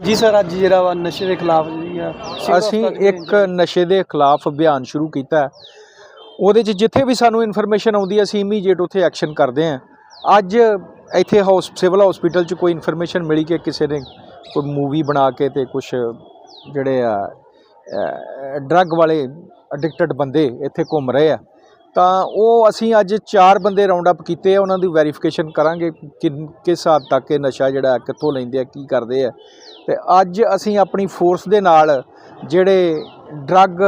ਜੀ ਸਰ ਅੱਜ ਜਿਹੜਾ ਵਾ ਨਸ਼ੇ ਦੇ ਖਿਲਾਫ ਜਿਹੜੀ ਆ ਅਸੀਂ ਇੱਕ ਨਸ਼ੇ ਦੇ ਖਿਲਾਫ ਅਭਿਆਨ ਸ਼ੁਰੂ ਕੀਤਾ ਹੈ। ਉਹਦੇ 'ਚ ਜਿੱਥੇ ਵੀ ਸਾਨੂੰ ਇਨਫੋਰਮੇਸ਼ਨ ਆਉਂਦੀ ਹੈ ਅਸੀਂ ਇਮੀਡੀਏਟ ਉੱਥੇ ਐਕਸ਼ਨ ਕਰਦੇ ਹਾਂ ਅੱਜ ਇੱਥੇ ਹਾਊਸ ਸਿਵਲ ਹਸਪੀਟਲ 'ਚ ਕੋਈ ਇਨਫੋਰਮੇਸ਼ਨ ਮਿਲੀ ਕਿ ਕਿਸੇ ਨੇ ਕੋਈ ਮੂਵੀ ਬਣਾ ਕੇ ਤੇ ਕੁਝ ਜਿਹੜੇ ਆ ਡਰੱਗ ਵਾਲੇ ਐਡਿਕਟਡ ਬੰਦੇ ਇੱਥੇ ਘੁੰਮ ਰਹੇ ਆ ਤਾਂ ਉਹ ਅਸੀਂ ਅੱਜ ਚਾਰ ਬੰਦੇ ਰਾਉਂਡ ਅਪ ਕੀਤੇ ਆ, ਉਹਨਾਂ ਦੀ ਵੈਰੀਫਿਕੇਸ਼ਨ ਕਰਾਂਗੇ ਕਿ ਕਿਸ ਹੱਦ ਤੱਕ ਇਹ ਨਸ਼ਾ ਜਿਹੜਾ ਕਿੱਥੋਂ ਲੈਂਦੇ ਆ, ਕੀ ਕਰਦੇ ਆ। ਤੇ ਅੱਜ ਅਸੀਂ ਆਪਣੀ ਫੋਰਸ ਦੇ ਨਾਲ ਜਿਹੜੇ ਡਰੱਗ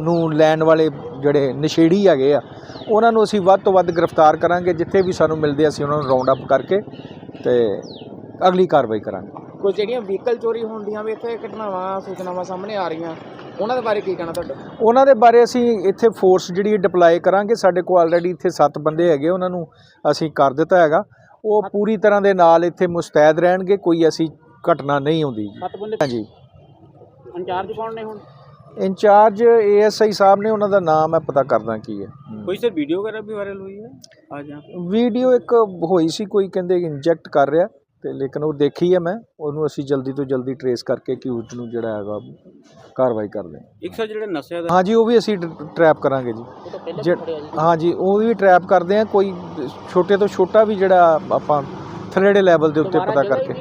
ਨੂੰ ਲੈਣ ਵਾਲੇ ਜਿਹੜੇ ਨਸ਼ੇੜੀ ਹੈਗੇ ਆ, ਉਹਨਾਂ ਨੂੰ ਅਸੀਂ ਵੱਧ ਤੋਂ ਵੱਧ ਗ੍ਰਿਫਤਾਰ ਕਰਾਂਗੇ, ਜਿੱਥੇ ਵੀ ਸਾਨੂੰ ਮਿਲਦੇ ਅਸੀਂ ਉਹਨਾਂ ਨੂੰ ਰਾਉਂਡ ਅਪ ਕਰਕੇ ਤੇ ਅਗਲੀ ਕਾਰਵਾਈ ਕਰਾਂਗੇ। ਕੋਈ ਜਿਹੜੀਆਂ ਵਹੀਕਲ ਚੋਰੀ ਹੋਣ ਦੀਆਂ ਵੀ ਇੱਥੇ ਘਟਨਾਵਾਂ ਸੂਚਨਾਵਾਂ ਸਾਹਮਣੇ ਆ ਰਹੀਆਂ ਉਹਨਾਂ ਦੇ ਬਾਰੇ ਕੀ ਕਹਿਣਾ ਤੁਹਾਡਾ? ਉਹਨਾਂ ਦੇ ਬਾਰੇ ਅਸੀਂ ਇੱਥੇ ਫੋਰਸ ਜਿਹੜੀ ਡਿਪਲਾਈ ਕਰਾਂਗੇ ਸਾਡੇ ਕੋਲ ਆਲਰੇਡੀ ਇੱਥੇ 7 ਬੰਦੇ ਹੈਗੇ ਉਹਨਾਂ ਨੂੰ ਅਸੀਂ ਕਰ ਦਿੱਤਾ ਹੈਗਾ। ਉਹ ਪੂਰੀ ਤਰ੍ਹਾਂ ਦੇ ਨਾਲ ਇੱਥੇ ਮੁਸਤੈਦ ਰਹਿਣਗੇ ਕੋਈ ਐਸੀ ਘਟਨਾ ਨਹੀਂ ਹੁੰਦੀ ਜੀ। ਸੱਤ ਬੰਦੇ? ਹਾਂਜੀ। ਇੰਚਾਰਜ ਕੌਣ ਨੇ ਹੁਣ? ਇੰਚਾਰਜ ਏਐਸਆਈ ਸਾਹਿਬ ਨੇ ਉਹਨਾਂ ਦਾ ਨਾਮ ਹੈ ਪਤਾ ਕਰਦਾ ਕੀ ਹੈ। ਕੋਈ ਸਰ ਵੀਡੀਓ ਵਗੈरह ਵੀ ਵਾਇਰਲ ਹੋਈ ਹੈ? ਆ ਜਾ। ਵੀਡੀਓ ਇੱਕ ਹੋਈ ਸੀ ਕੋਈ ਕਹਿੰਦੇ ਇੰਜੈਕਟ ਕਰ ਰਿਹਾ। ਤੇ ਲੇਕਿਨ ਉਹ ਦੇਖੀ ਹੈ ਮੈਂ ਉਹਨੂੰ ਅਸੀਂ ਜਲਦੀ ਤੋਂ ਜਲਦੀ ਟਰੇਸ ਕਰਕੇ ਕਿਊਟ ਨੂੰ ਜਿਹੜਾ ਹੈਗਾ ਕਾਰਵਾਈ ਕਰਦੇ ਹਾਂ ਇੱਕ ਸਰ ਜਿਹੜੇ ਨਸ਼ਿਆਂ ਦਾ ਹਾਂਜੀ ਉਹ ਵੀ ਅਸੀਂ ਟਰੈਪ ਕਰਾਂਗੇ ਜੀ। ਹਾਂਜੀ ਉਹ ਵੀ ਟਰੈਪ ਕਰਦੇ ਆ ਕੋਈ ਛੋਟੇ ਤੋਂ ਛੋਟਾ ਵੀ ਜਿਹੜਾ ਆਪਾਂ ਥੱਲੜੇ ਲੈਵਲ ਦੇ ਉੱਤੇ ਪਤਾ ਕਰਕੇ।